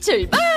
출발!